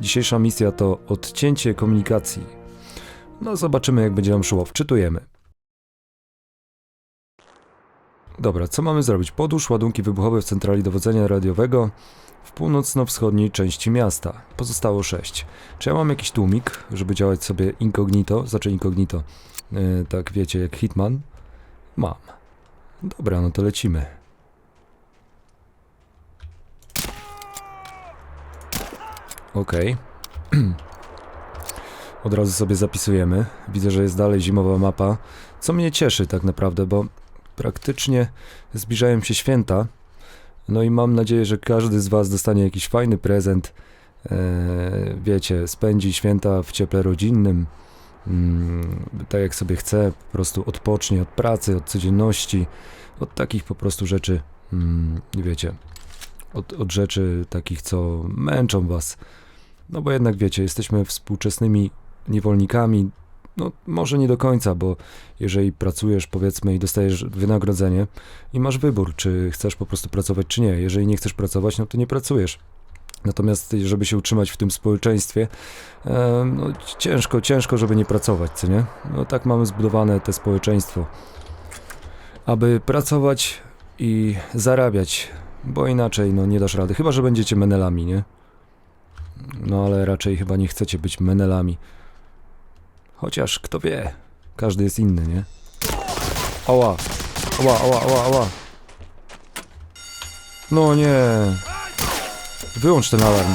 Dzisiejsza misja to odcięcie komunikacji. No, zobaczymy, jak będzie nam szło. Wczytujemy. Dobra, co mamy zrobić? Podłóż ładunki wybuchowe w centrali dowodzenia radiowego w północno-wschodniej części miasta. Pozostało 6. Czy ja mam jakiś tłumik, żeby działać sobie incognito? Znaczy incognito. Yy, tak wiecie, jak Hitman? Mam. Dobra, no to lecimy. Okej. Od razu sobie zapisujemy. Widzę, że jest dalej zimowa mapa, co mnie cieszy tak naprawdę, bo praktycznie zbliżają się święta. No i mam nadzieję, że każdy z Was dostanie jakiś fajny prezent. Eee, wiecie, spędzi święta w cieple rodzinnym, mm, tak jak sobie chce, po prostu odpocznie od pracy, od codzienności, od takich po prostu rzeczy, mm, wiecie, od, od rzeczy takich, co męczą Was. No bo jednak wiecie, jesteśmy współczesnymi niewolnikami. No może nie do końca, bo jeżeli pracujesz powiedzmy i dostajesz wynagrodzenie i masz wybór, czy chcesz po prostu pracować, czy nie. Jeżeli nie chcesz pracować, no to nie pracujesz. Natomiast żeby się utrzymać w tym społeczeństwie, e, no ciężko, ciężko, żeby nie pracować, co nie? No tak mamy zbudowane te społeczeństwo. Aby pracować i zarabiać, bo inaczej no nie dasz rady. Chyba, że będziecie menelami, nie? No ale raczej chyba nie chcecie być menelami. Chociaż kto wie, każdy jest inny, nie? Ała, ała, ała, ała, ała. No nie. Wyłącz ten alarm.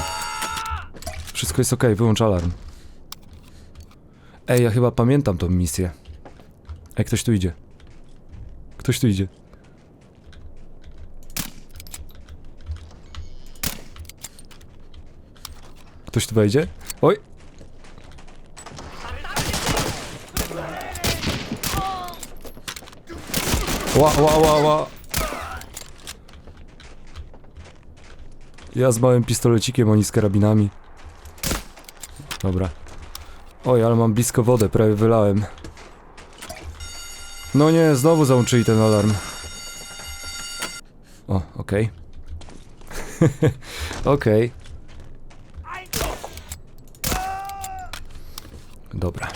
Wszystko jest ok, wyłącz alarm. Ej, ja chyba pamiętam tą misję. Ej, ktoś tu idzie. Ktoś tu idzie. Ktoś tu wejdzie? Oj! Ła, ła, ła, ła. Ja z małym pistolecikiem, oni z karabinami. Dobra. Oj, ale mam blisko wodę, prawie wylałem. No nie, znowu załączyli ten alarm. O, okej. okej. Dobra.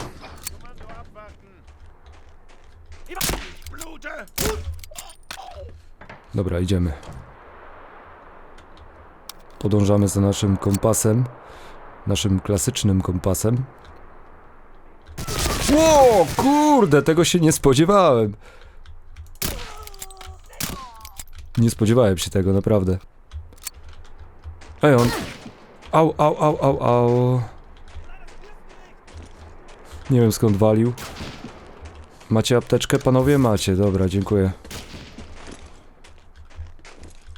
Dobra, idziemy. Podążamy za naszym kompasem. Naszym klasycznym kompasem. Ło, kurde, tego się nie spodziewałem. Nie spodziewałem się tego, naprawdę. Ej, on... Au, au, au, au, au. Nie wiem skąd walił. Macie apteczkę, panowie? Macie, dobra, dziękuję.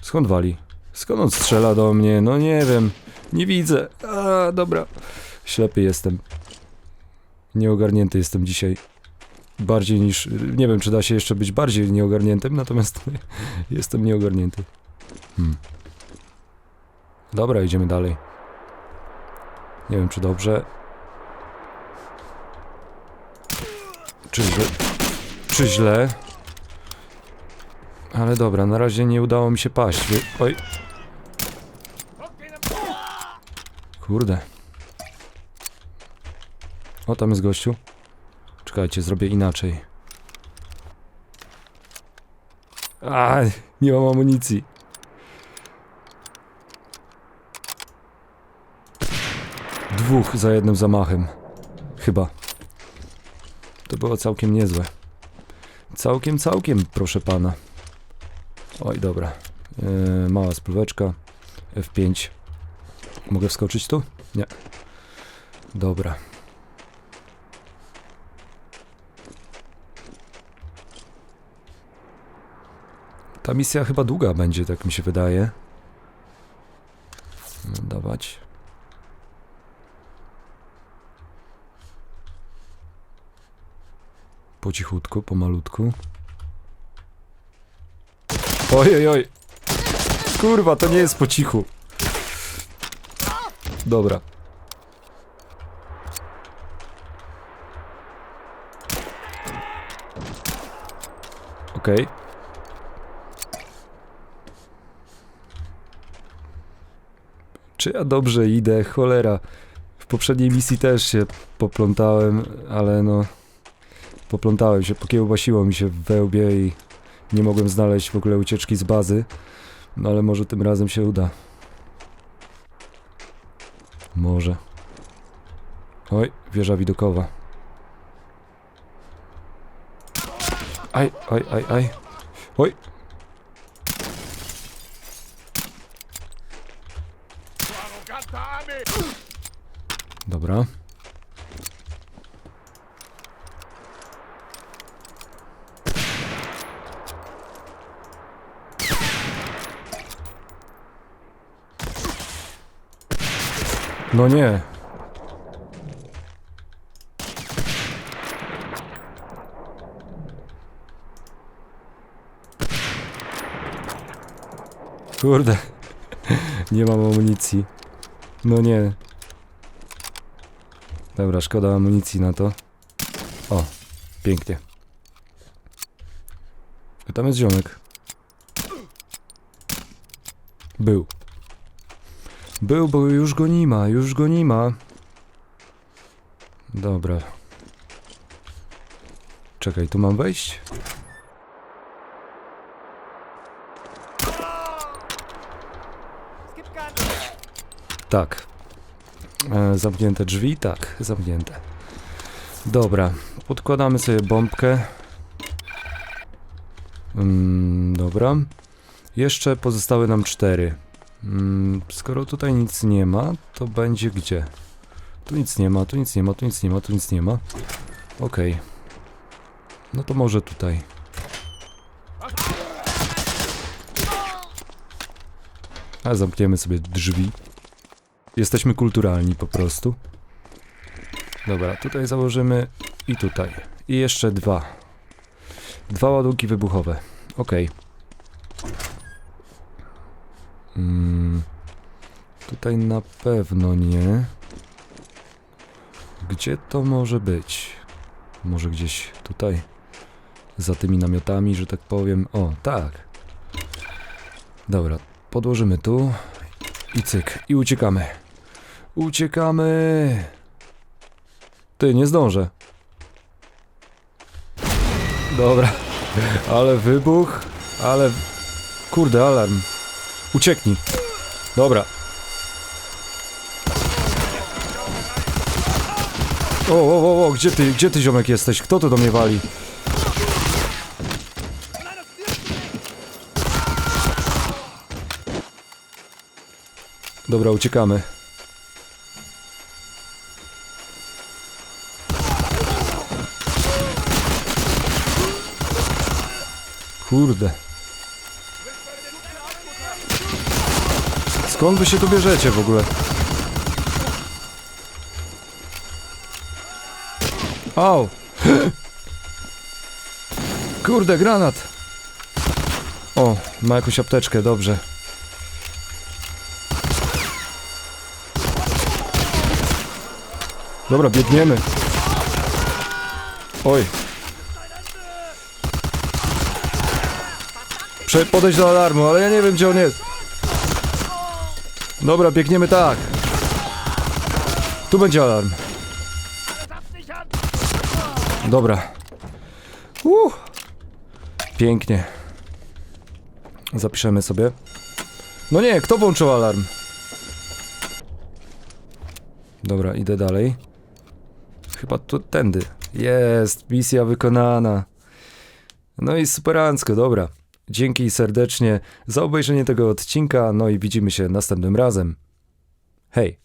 Skąd wali? Skąd on strzela do mnie? No nie wiem. Nie widzę. A, dobra. Ślepy jestem. Nieogarnięty jestem dzisiaj. Bardziej niż... Nie wiem, czy da się jeszcze być bardziej nieogarniętym, natomiast jestem nieogarnięty. Hmm. Dobra, idziemy dalej. Nie wiem, czy dobrze. Czy? Czy źle? Ale dobra, na razie nie udało mi się paść. Oj, kurde. O, tam jest gościu. Czekajcie, zrobię inaczej. A, nie mam amunicji. Dwóch za jednym zamachem. Chyba. To było całkiem niezłe. Całkiem, całkiem, proszę pana. Oj, dobra. Yy, mała spluweczka. F5. Mogę wskoczyć tu? Nie. Dobra. Ta misja chyba długa będzie, tak mi się wydaje. No, dawać. Po cichutku, pomalutku. Oj, oj. Kurwa, to nie jest po cichu. Dobra. Okej. Czy ja dobrze idę? Cholera. W poprzedniej misji też się poplątałem, ale no... Poplątałem się, pokiełbasiło mi się w wełbie i nie mogłem znaleźć w ogóle ucieczki z bazy. No ale może tym razem się uda. Może. Oj, wieża widokowa. Aj, aj, aj, aj. Oj, dobra. No nie. Kurde. Nie mam amunicji. No nie. Dobra, szkoda amunicji na to. O, pięknie. Tam jest ziomek. Był. Był, bo już go nie ma, już go nie ma. Dobra. Czekaj, tu mam wejść? Tak. E, zamknięte drzwi? Tak, zamknięte. Dobra, podkładamy sobie bombkę. Mm, dobra. Jeszcze pozostały nam cztery. Mm, skoro tutaj nic nie ma, to będzie gdzie? Tu nic nie ma, tu nic nie ma, tu nic nie ma, tu nic nie ma. Okej. No to może tutaj. A zamkniemy sobie drzwi. Jesteśmy kulturalni po prostu. Dobra, tutaj założymy i tutaj. I jeszcze dwa. Dwa ładunki wybuchowe. Okej. Mm, tutaj na pewno nie. Gdzie to może być? Może gdzieś tutaj? Za tymi namiotami, że tak powiem. O, tak. Dobra, podłożymy tu. I cyk. I uciekamy. Uciekamy! Ty, nie zdążę. Dobra. Ale wybuch, ale... Kurde, alarm. Ucieknij. Dobra. O, o, o, gdzie ty, gdzie ty ziomek jesteś? Kto tu do mnie wali? Dobra, uciekamy. Kurde. Skąd wy się tu bierzecie w ogóle? Au! Kurde, granat! O, ma jakąś apteczkę, dobrze. Dobra, biegniemy. Oj. Prze podejść do alarmu, ale ja nie wiem gdzie on jest. Dobra, biegniemy tak. Tu będzie alarm. Dobra. Uh. Pięknie. Zapiszemy sobie. No nie, kto włączył alarm? Dobra, idę dalej. Chyba tu tędy. Jest, misja wykonana. No i superancko, dobra. Dzięki serdecznie za obejrzenie tego odcinka, no i widzimy się następnym razem. Hej!